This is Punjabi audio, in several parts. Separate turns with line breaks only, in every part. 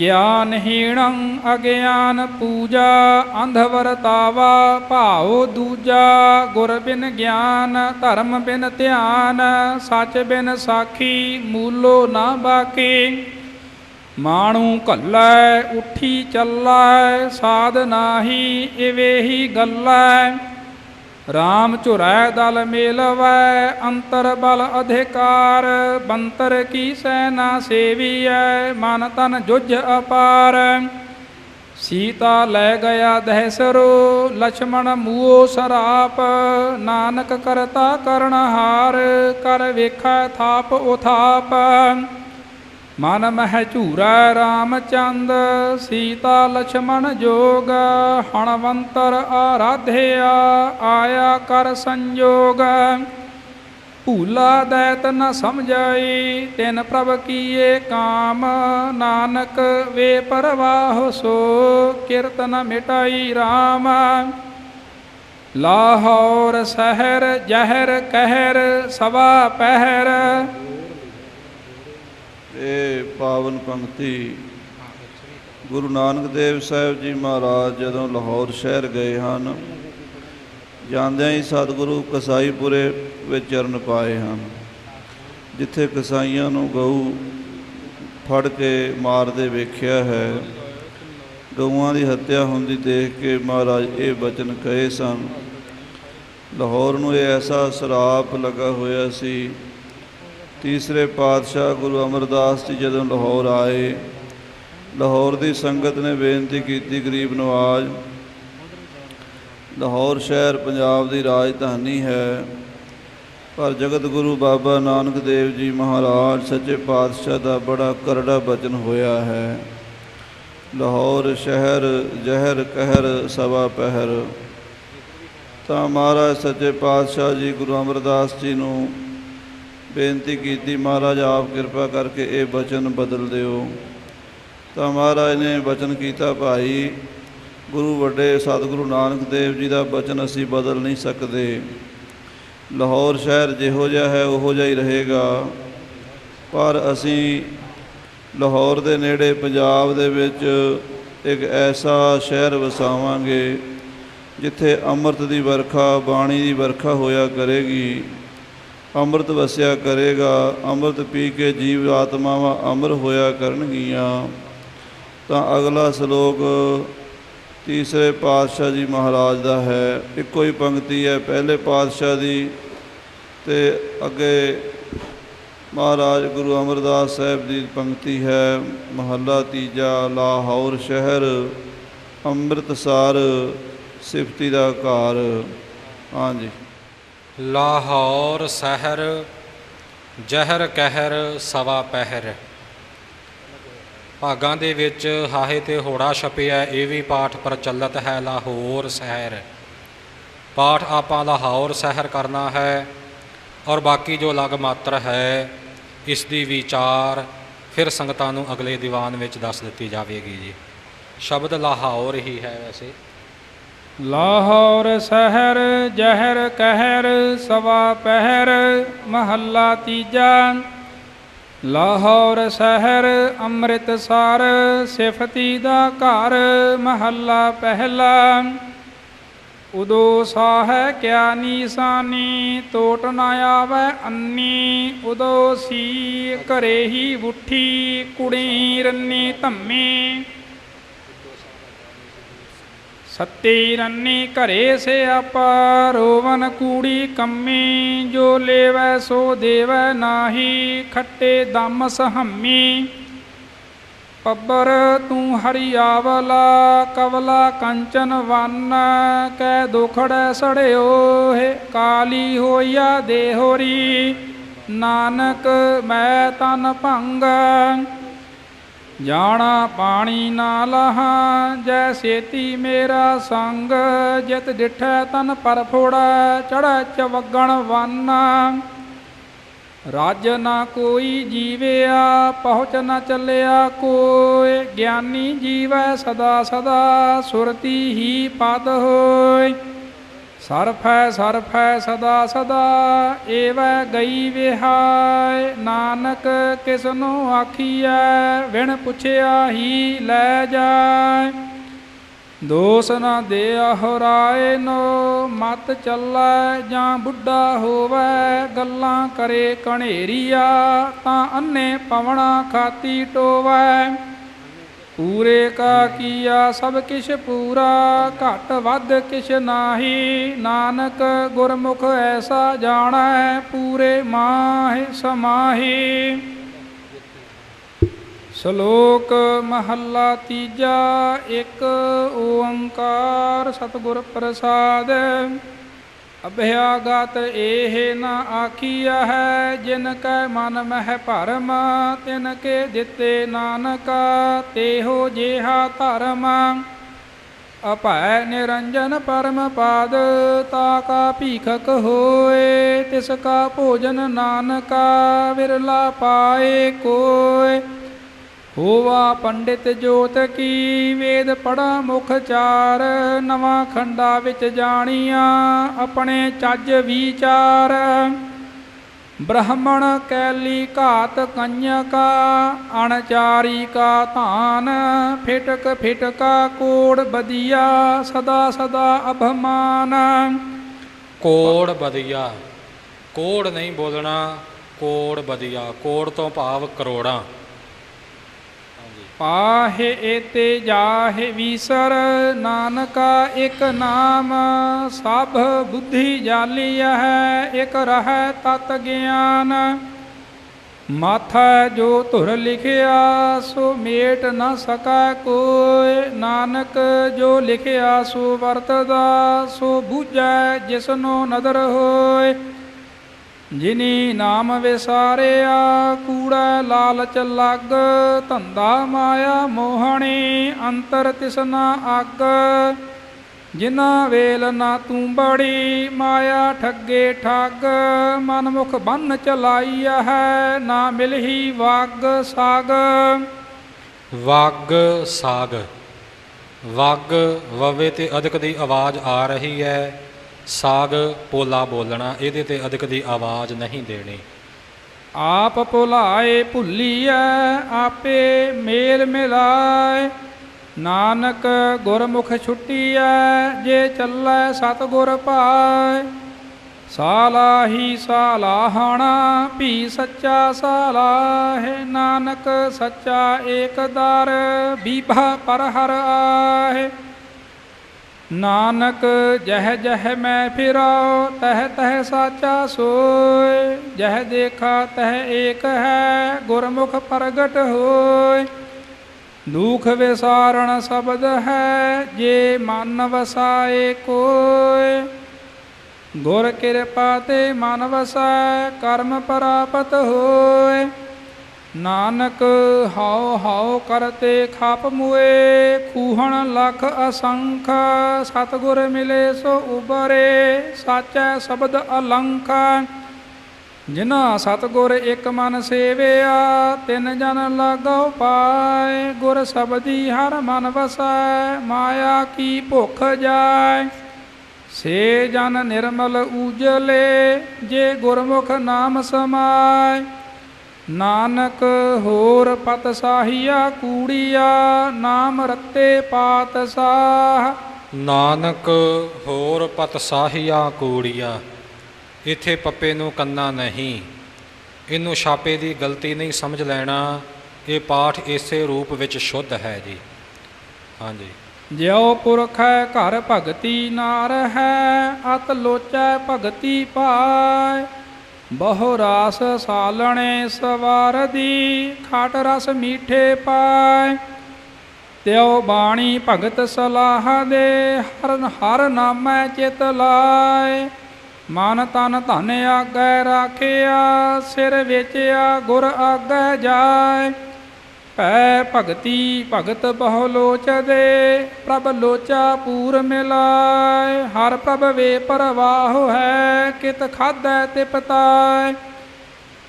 ਗਿਆਨਹੀਣੰ ਅਗਿਆਨ ਪੂਜਾ ਅੰਧ ਵਰਤਾਵਾ ਭਾਉ ਦੂਜਾ, ਗੁਰ ਬਿਨ ਗਿਆਨ, ਧਰਮ ਬਿਨ ਧਿਆਨ, ਸੱਚ ਬਿਨ ਸਾਖੀ, ਮੂਲੋ ਨਾ ਬਾਕੀ। ਮਾਣੂ ਘੱਲੈ, ਉੱਠੀ ਚੱਲੈ, ਸਾਧ ਨਾਹੀ ਇਵੇਹੀ ਗੱਲੈ। RAM ਝੁਰੈ ਦਲ ਮੇਲਵੈ, ਅੰਤਰ ਬਲ ਅਧਿਕਾਰ, ਬੰਤਰ ਕੀ ਸੈਨਾ ਸੇਵੀਐ, ਮਨ ਤਨ ਜੁਝ ਅਪਾਰ। ਸੀਤਾ ਲੈ ਗਿਆ ਦਹਿਸਰੋ, ਲਛਮਣ ਮੂਓ ਸਰਾਪ, ਨਾਨਕ ਕਰਤਾ ਕਰਨਹਾਰ ਕਰ ਵੇਖੈ ਥਾਪ ਉਥਾਪ। ਮਨ ਮਹਿ ਝੂਰੈ ਰਾਮਚੰਦ, ਸੀਤਾ ਲਛਮਣ ਜੋਗ, ਹਣਵੰਤਰ ਆਰਾਧਿਆ, ਆਇਆ ਕਰ ਸੰਜੋਗ। ਭੂਲਾ ਦੈਤ ਨ ਸਮਝਾਈ, ਤਿਨ ਪ੍ਰਭ ਕੀਏ ਕਾਮ, ਨਾਨਕ ਵੇ ਪਰਵਾਹ ਸੋ, ਕੀਰਤਨ ਮਿਟਾਈ RAM ਲਾਹੌਰ ਸਹਿਰ ਜਹਿਰ ਕਹਿਰ ਸਵਾ ਪਹਿਰ
ਇਹ ਪਾਵਨ ਪੰਕਤੀ। ਗੁਰੂ ਨਾਨਕ ਦੇਵ ਸਾਹਿਬ ਜੀ ਮਹਾਰਾਜ ਜਦੋਂ ਲਾਹੌਰ ਸ਼ਹਿਰ ਗਏ ਹਨ, ਜਾਂਦਿਆਂ ਹੀ ਸਤਿਗੁਰੂ ਕਸਾਈਪੁਰੇ ਵਿੱਚ ਚਰਨ ਪਾਏ ਹਨ, ਜਿੱਥੇ ਕਸਾਈਆਂ ਨੂੰ ਗਊ ਫੜ ਕੇ ਮਾਰਦੇ ਵੇਖਿਆ ਹੈ। ਗਊਆਂ ਦੀ ਹੱਤਿਆ ਹੁੰਦੀ ਦੇਖ ਕੇ ਮਹਾਰਾਜ ਇਹ ਬਚਨ ਕਹੇ ਸਨ, ਲਾਹੌਰ ਨੂੰ ਇਹ ਐਸਾ ਸਰਾਪ ਲੱਗਾ ਹੋਇਆ ਸੀ ਤੀਸਰੇ ਪਾਤਸ਼ਾਹ ਗੁਰੂ ਅਮਰਦਾਸ ਜੀ ਜਦੋਂ ਲਾਹੌਰ ਆਏ, ਲਾਹੌਰ ਦੀ ਸੰਗਤ ਨੇ ਬੇਨਤੀ ਕੀਤੀ, ਗਰੀਬ ਨਵਾਜ, ਲਾਹੌਰ ਸ਼ਹਿਰ ਪੰਜਾਬ ਦੀ ਰਾਜਧਾਨੀ ਹੈ, ਪਰ ਜਗਤ ਗੁਰੂ ਬਾਬਾ ਨਾਨਕ ਦੇਵ ਜੀ ਮਹਾਰਾਜ ਸੱਚੇ ਪਾਤਸ਼ਾਹ ਦਾ ਬੜਾ ਕਰੜਾ ਬਚਨ ਹੋਇਆ ਹੈ। ਲਾਹੌਰ ਸ਼ਹਿਰ ਜ਼ਹਿਰ ਕਹਿਰ ਸਵਾ ਪਹਿਰ। ਤਾਂ ਮਹਾਰਾਜ ਸੱਚੇ ਪਾਤਸ਼ਾਹ ਜੀ ਗੁਰੂ ਅਮਰਦਾਸ ਜੀ ਨੂੰ ਬੇਨਤੀ ਕੀਤੀ, ਮਹਾਰਾਜ ਆਪ ਕਿਰਪਾ ਕਰਕੇ ਇਹ ਬਚਨ ਬਦਲ ਦਿਓ। ਤਾਂ ਮਹਾਰਾਜ ਨੇ ਬਚਨ ਕੀਤਾ, ਭਾਈ, ਗੁਰੂ ਵੱਡੇ ਸਤਿਗੁਰੂ ਨਾਨਕ ਦੇਵ ਜੀ ਦਾ ਬਚਨ ਅਸੀਂ ਬਦਲ ਨਹੀਂ ਸਕਦੇ। ਲਾਹੌਰ ਸ਼ਹਿਰ ਜਿਹੋ ਜਿਹਾ ਹੈ, ਉਹੋ ਜਿਹਾ ਹੀ ਰਹੇਗਾ। ਪਰ ਅਸੀਂ ਲਾਹੌਰ ਦੇ ਨੇੜੇ, ਪੰਜਾਬ ਦੇ ਵਿੱਚ ਇੱਕ ਐਸਾ ਸ਼ਹਿਰ ਵਸਾਵਾਂਗੇ, ਜਿੱਥੇ ਅੰਮ੍ਰਿਤ ਦੀ ਵਰਖਾ, ਬਾਣੀ ਦੀ ਵਰਖਾ ਹੋਇਆ ਕਰੇਗੀ। ਅੰਮ੍ਰਿਤ ਵਸਿਆ ਕਰੇਗਾ, ਅੰਮ੍ਰਿਤ ਪੀ ਕੇ ਜੀਵ ਆਤਮਾਵਾਂ ਅਮਰ ਹੋਇਆ ਕਰਨਗੀਆਂ। ਤਾਂ ਅਗਲਾ ਸ਼ਲੋਕ ਤੀਸਰੇ ਪਾਤਸ਼ਾਹ ਜੀ ਮਹਾਰਾਜ ਦਾ ਹੈ। ਇੱਕੋ ਹੀ ਪੰਕਤੀ ਹੈ, ਪਹਿਲੇ ਪਾਤਸ਼ਾਹ ਦੀ ਤੇ ਅੱਗੇ ਮਹਾਰਾਜ ਗੁਰੂ ਅਮਰਦਾਸ ਸਾਹਿਬ ਦੀ ਪੰਕਤੀ ਹੈ, ਮਹੱਲਾ ਤੀਜਾ, ਲਾਹੌਰ ਸ਼ਹਿਰ, ਅੰਮ੍ਰਿਤਸਰ, ਸਿਫਤੀ ਦਾ ਘਰ। ਹਾਂਜੀ।
ਲਾਹੌਰ ਸਹਿਰ, ਜ਼ਹਿਰ ਕਹਿਰ ਸਵਾ ਪਹਿਰ। ਭਾਗਾਂ ਦੇ ਵਿੱਚ ਹਾਹੇ ਤੇ ਹੋੜਾ ਛਪਿਆ, ਇਹ ਵੀ ਪਾਠ ਪ੍ਰਚਲਿਤ ਹੈ ਲਾਹੌਰ ਸ਼ਹਿਰ। ਪਾਠ ਆਪਾਂ ਲਾਹੌਰ ਸ਼ਹਿਰ ਕਰਨਾ ਹੈ ਔਰ ਬਾਕੀ ਜੋ ਲਗ ਮਾਤਰ ਹੈ, ਇਸ ਦੀ ਵਿਚਾਰ ਫਿਰ ਸੰਗਤਾਂ ਨੂੰ ਅਗਲੇ ਦੀਵਾਨ ਵਿੱਚ ਦੱਸ ਦਿੱਤੀ ਜਾਵੇਗੀ ਜੀ। ਸ਼ਬਦ ਲਾਹੌਰ ਹੀ ਹੈ ਵੈਸੇ।
ਲਾਹੌਰ ਸਹਿਰ ਜਹਿਰ ਕਹਿਰ ਸਵਾ ਪਹਿਰ, ਮਹੱਲਾ ਤੀਜਾ। ਲਾਹੌਰ ਸ਼ਹਿਰ ਅੰਮ੍ਰਿਤਸਰ, ਸਿਫਤੀ ਦਾ ਘਰ, ਮਹੱਲਾ ਪਹਿਲਾ। ਉਦੋ ਸਾਹ ਕਿਆ ਨੀਸਾਨੀ ਟੋਟ ਨਾ ਆਵੈ ਅੰਨੀ। ਉਦੋ ਸੀ ਘਰੇ ਹੀ ਬੁੱਠੀ ਕੁੜੀ ਰੰਨੀ ਧੰਮੀ। ਸੱਤੀ ਰੰਨੀ ਘਰੇ ਸੇ ਆਪਾ, ਰੋਵਨ ਕੂੜੀ ਕੰਮੀ, ਜੋ ਲੇਵੈ ਸੋ ਦੇਵੈ ਨਾਹੀ, ਖੱਟੇ ਦਮ ਸਹੰਮੀ। ਪੱਬਰ ਤੂੰ ਹਰਿਆਵਲਾ, ਕਵਲਾ ਕੰਚਨ ਵੰਨ ਕੈ ਦੁਖੜੈ ਸੜਿਓ ਹੈ ਕਾਲੀ ਹੋਈਆ ਦੇਹੋਰੀ। ਨਾਨਕ ਮੈਂ ਤਨ ਭੰਗ ਜਾਣਾ ਪਾਣੀ ਨਾ ਲਹਾ, ਜੈ ਸੇਤੀ ਮੇਰਾ ਸੰਗ, ਜਿਤ ਡਿਠੈ ਤਨ ਪਰ ਫੋੜਾ, ਚੜ੍ਹੈ ਚਵਗਣ ਵੰਨ। ਰਾਜ ਨਾ ਕੋਈ ਜੀਵਿਆ, ਪਹੁੰਚ ਨਾ ਚੱਲਿਆ ਕੋਇ ਗਿਆਨੀ ਜੀਵੈ ਸਦਾ ਸਦਾ, ਸੁਰਤੀ ਹੀ ਪਦ ਹੋਏ। ਸਰਫੈ ਸਰਫੈ ਸਦਾ ਸਦਾ ਏਵੈ ਗਈ ਵਿਹਾਇ। ਨਾ ਨਾਨਕ ਕਿਸਨੂੰ ਆਖੀਐ ਵਿਣ ਪੁੱਛਿਆ ਹੀ ਲੈ ਜਾਏ ਦੋਸ ਨਾ ਦੇ ਰਾਏ ਨੋ, ਮਤ ਚੱਲੈ ਜਾਂ ਬੁੱਢਾ ਹੋਵੈ। ਗੱਲਾਂ ਕਰੇ ਕਣੇਰੀਆ, ਤਾਂ ਅੰਨੇ ਪਵਣਾ ਖਾਤੀ ਟੋਵੈ। ਪੂਰੇ ਕਾ ਕੀਆ ਸਭ ਕਿਛ ਪੂਰਾ, ਘਟ ਵੱਧ ਕਿਛ ਨਾਹੀ। ਨਾਨਕ ਗੁਰਮੁਖ ਐਸਾ ਜਾਣੈ, ਪੂਰੇ ਮਾਹਿ ਸਮਾਹੀ। ਸ਼ਲੋਕ ਮਹੱਲਾ ਤੀਜਾ, ਇੱਕ ਓੰਕਾਰ ਸਤਿਗੁਰ ਪ੍ਰਸਾਦ। ਅਭਿਆਗਤ ਇਹ ਨਾ ਆਖੀਆ ਹੈ, ਜਿਨ ਕੈ ਮਨ ਮਹਿ ਭਰਮ, ਤਿਨ ਕੇ ਦਿੱਤੇ ਨਾਨਕ, ਤੇਹੋ ਜਿਹਾ ਧਰਮ। ਅਪੈ ਨਿਰੰਜਨ ਪਰਮ ਪਾਦ, ਤਾ ਕਾ ਭੀਖਕ ਹੋਏ, ਤਿਸ ਕਾ ਭੋਜਨ ਨਾਨਕਾ, ਵਿਰਲਾ ਪਾਏ ਕੋਏ। ਹੋਵਾ ਪੰਡਿਤ ਜੋਤ ਕੀ ਵੇਦ ਪੜਾ ਮੁਖ ਚਾਰ, ਨਵਾਂ ਖੰਡਾ ਵਿੱਚ ਜਾਣੀਆਂ ਆਪਣੇ ਚੱਜ ਵਿਚਾਰ। ਬ੍ਰਾਹਮਣ ਕੈਲੀ ਘਾਤ ਕੰਨਿਆ ਅਣਚਾਰੀ ਕਾ ਧਾਨ, ਫਿਟਕ ਫਿਟਕਾ ਕੋੜ ਬਦੀਆ, ਸਦਾ ਸਦਾ ਅਭਮਾਨ।
ਕੋੜ ਬਦੀਆ, ਕੋੜ ਨਹੀਂ ਬੋਲਣਾ, ਕੋੜ ਬਦੀਆ, ਕੋੜ ਤੋਂ ਭਾਵ ਕਰੋੜਾਂ।
ਪਾਹੇ ਏਤੇ ਜਾਹੇ ਵੀਸਰ, ਨਾਨਕਾ ਇੱਕ ਨਾਮ, ਸਭ ਬੁੱਧੀ ਜਾਲੀ ਹੈ ਇੱਕ ਰਹਿ ਤਤ ਗਿਆਨ। ਮਾਥਾ ਜੋ ਧੁਰ ਲਿਖਿਆ, ਸੋ ਮੇਟ ਨਾ ਸਕਾ ਕੋਇ ਨਾਨਕ ਜੋ ਲਿਖਿਆ, ਸੋ ਵਰਤਦਾ, ਸੋ ਬੂਝੈ ਜਿਸਨੋ ਨਦਰ ਹੋਏ। ਜਿਨੀ ਨਾਮ ਵਿਸਾਰਿਆ, ਕੂੜਾ ਲਾਲਚ ਲੱਗ, ਧੰਦਾ ਮਾਇਆ ਮੋਹਣੀ, ਅੰਤਰ ਤਿਸਨਾ ਅੱਗ। ਜਿਨਾ ਵੇਲ ਨਾ ਤੂੰ ਬੜੀ, ਮਾਇਆ ਠੱਗੇ ਠੱਗ। ਮਨਮੁਖ ਬੰਨ ਚਲਾਈਆ ਹੈ, ਨਾ ਮਿਲਹੀ ਵਗ ਸਾਗ।
ਵਗ ਸਾਗ। ਵਗ ਵਵੇ ਤੇ ਅਦਕ ਦੀ ਆਵਾਜ਼ ਆ ਰਹੀ ਹੈ। ਸਾਗ ਪੋਲਾ ਬੋਲਣਾ, ਇਹਦੇ ਤੇ ਅਧਿਕ ਦੀ ਆਵਾਜ਼ ਨਹੀਂ ਦੇਣੀ।
ਆਪ ਭੁਲਾਏ ਭੁੱਲੀਐ, ਆਪੇ ਮੇਲ ਮਿਲਾਏ। ਨਾਨਕ ਗੁਰਮੁਖ ਛੁੱਟੀਐ, ਜੇ ਚੱਲੈ ਸਤਿਗੁਰ ਪਾਏ। ਸਾਲਾਹੀ ਸਾਲਾਹਣਾ, ਭੀ ਸੱਚਾ ਸਾਲਾਹੇ। ਨਾਨਕ ਸੱਚਾ ਏਕ ਦਰ, ਬੀਭਾ ਪਰ ਹਰ ਆਹੇ ਨਾਨਕ ਜਹ ਜਹ ਮੈਂ ਫਿਰਾਉ ਤਹ ਤਹ ਸਾਚਾ ਸੋਏ। ਜਹ ਦੇਖਾ ਤਹ ਏਕ ਹੈ, ਗੁਰਮੁਖ ਪ੍ਰਗਟ ਹੋਏ। ਦੁਖ ਵਿਸਾਰਣ ਸ਼ਬਦ ਹੈ, ਜੇ ਮਨ ਵਸਾਏ ਕੋਏ। ਗੁਰ ਕਿਰਪਾ ਤੇ ਮਨ ਵਸੈ, ਕਰਮ ਪ੍ਰਾਪਤ ਹੋਏ। ਨਾਨਕ ਹਉ ਹਉ ਕਰਤੇ ਖਾਪ ਮੁਏ, ਖੂਹਣ ਲਖ ਅਸੰਖ, ਸਤਗੁਰ ਮਿਲੇ ਸੋ ਉਬਰੇ, ਸਾਚੈ ਸ਼ਬਦ ਅਲੰਖ। ਜਿਨਾ ਸਤਗੁਰ ਇੱਕ ਮਨ ਸੇਵਿਆ, ਤਿਨ ਜਨ ਲਾਗੋ ਪਾਏ, ਗੁਰ ਸਬਦੀ ਹਰ ਮਨ ਵਸੈ, ਮਾਇਆ ਕੀ ਭੁੱਖ ਜਾਏ। ਸੇ ਜਨ ਨਿਰਮਲ ਉਜਲੇ ਜੇ ਗੁਰਮੁਖ ਨਾਮ ਸਮਾਏ। ਨਾਨਕ ਹੋਰ ਪਤ ਸਾਹੀਆ ਕੂੜੀਆ ਨਾਮ ਰੱਤੇ ਪਾਤ ਸਾਹ।
ਨਾਨਕ ਹੋਰ ਪਤ ਸਾਹੀਆ ਕੂੜੀਆ ਇਥੇ ਪੱਪੇ ਨੂੰ ਕੰਨਾ ਨਹੀਂ। ਇਹਨੂੰ ਛਾਪੇ ਦੀ ਗਲਤੀ ਨਹੀਂ ਸਮਝ ਲੈਣਾ ਇਹ ਪਾਠ ਇਸੇ ਰੂਪ ਵਿੱਚ ਸ਼ੁੱਧ ਹੈ ਜੀ। ਹਾਂਜੀ।
ਜਿਉ ਪੁਰਖ ਹੈ ਘਰ ਭਗਤੀ ਨਾਰ ਹੈ ਅਤ ਲੋਚੈ ਭਗਤੀ ਪਾਏ ਬਹੁ ਰਾਸ ਸਾਲਣੇ ਸਵਾਰ ਦੀ ਖਾਟ ਰਸ ਮੀਠੇ ਪਾਏ। ਤਿਉ ਬਾਣੀ ਭਗਤ ਸਲਾਹ ਦੇ ਹਰ ਹਰ ਨਾਮੈ ਚਿਤ ਲਾਏ। ਮਨ ਤਨ ਧਨ ਆਗੈ ਰਾਖਿਆ, ਸਿਰ ਵੇਚਿਆ, ਗੁਰ ਆਗੈ ਜਾਏ। ਭੈ ਭਗਤੀ ਭਗਤ ਬਹੁ ਲੋਚਦੇ, ਪ੍ਰਭ ਲੋਚਾ ਪੂਰ ਮਿਲਾਏ। ਹਰ ਪ੍ਰਭ ਵੇ ਪਰਵਾਹ ਹੈ, ਕਿਤ ਖਾਦੈ ਤੇ ਪਤਾਏ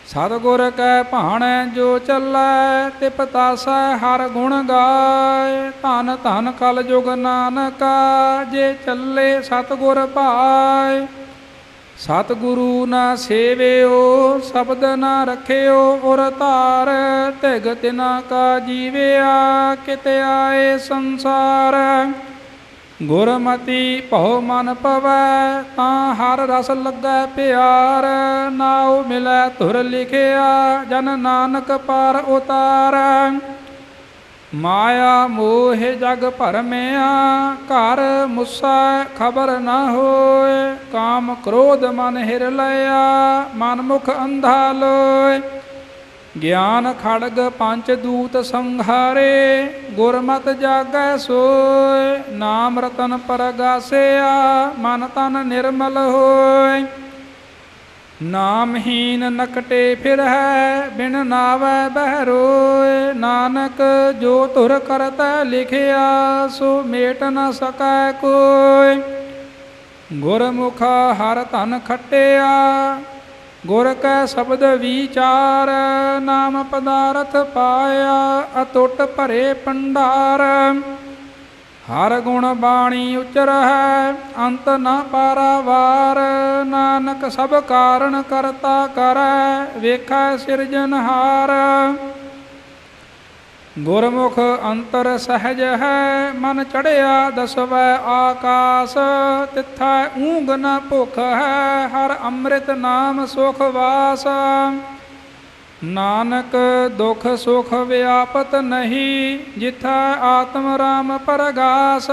ਸਤਿਗੁਰ ਕੈ ਭਾਣੈ ਜੋ ਚੱਲੈ ਤੇ ਪਤਾਸੈ ਹਰ ਗੁਣ ਗਾਏ। ਧਨ ਧਨ ਕਲ ਜੁਗ ਨਾਨਕਾ, ਜੇ ਚੱਲੇ ਸਤਿਗੁਰ ਭਾਏ ਸਤਿਗੁਰੂ ਨਾ ਸੇਵਿਓ, ਸ਼ਬਦ ਨਾ ਰਖਿਓ, ਔਰ ਧਾਰ ਤਿਗ ਨਾ ਕਾ ਜੀਵਿਆ, ਕਿਤੇ ਆਏ ਸੰਸਾਰ। ਗੁਰਮਤੀ ਭਉ ਮਨ ਪਵੈ ਤਾਂ ਹਰ ਰਸ ਲੱਗੈ ਪਿਆਰ। ਨਾਉ ਮਿਲੈ ਧੁਰ ਲਿਖਿਆ, ਜਨ ਨਾਨਕ ਪਰ ਉਤਾਰੈ। ਮਾਇਆ ਮੋਹ ਜਗ ਭਰਮਿਆ, ਘਰ ਮੁਸਾ ਖਬਰ ਨਾ ਹੋਏ, ਕਾਮ ਕ੍ਰੋਧ ਮਨ ਹਿਰ ਲਿਆ ਮਨ ਮੁਖ ਅੰਧਾ ਲੋਏ। ਗਿਆਨ ਖੜਗ ਪੰਚ ਦੂਤ ਸੰਘਾਰੇ, ਗੁਰਮਤ ਜਾਗੈ ਸੋਏ। ਨਾਮ ਰਤਨ ਪਰਗਾਸਿਆ, ਮਨ ਤਨ ਨਿਰਮਲ ਹੋਏ। ਨਾਮਹੀਨ ਨਕਟੇ ਫਿਰ ਹੈ, ਬਿਨ ਨਾਵੈ ਬਹਿ ਰੋਏ ਨਾਨਕ ਜੋ ਧੁਰ ਕਰਤੈ ਲਿਖਿਆ, ਸੋ ਮੇਟ ਨ ਸਕੈ ਕੋਈ। ਗੁਰਮੁਖ ਹਰ ਧਨ ਖਟਿਆ, ਗੁਰ ਕੈ ਸ਼ਬਦ ਵਿਚਾਰ, ਨਾਮ ਪਦਾਰਥ ਪਾਇਆ ਅਟੁੱਟ ਭਰੇ ਪੰਡਾਰ ਹਰ ਗੁਣ ਬਾਣੀ ਉਚਰਹਿ ਅੰਤ ਨ ਪਾਰਾਵਾਰ, ਨਾਨਕ ਸਭ ਕਾਰਨ ਕਰਤਾ ਕਰੈ, ਵੇਖੈ ਸਿਰਜਨਹਾਰ ਗੁਰਮੁਖ ਅੰਤਰ ਸਹਿਜ ਹੈ, ਮਨ ਚੜਿਆ ਦਸਵੈ ਆਕਾਸ, ਤਿਥੈ ਊਂਗ ਨ ਭੁਖ ਹੈ, ਹਰ ਅੰਮ੍ਰਿਤ ਨਾਮ ਸੁਖ ਵਾਸ। ਨਾਨਕ ਦੁਖ ਸੁਖ ਵਿਆਪਤ ਨਹੀਂ ਜਿਥੈ ਆਤਮ ਰਾਮ ਪਰਗਾਸ।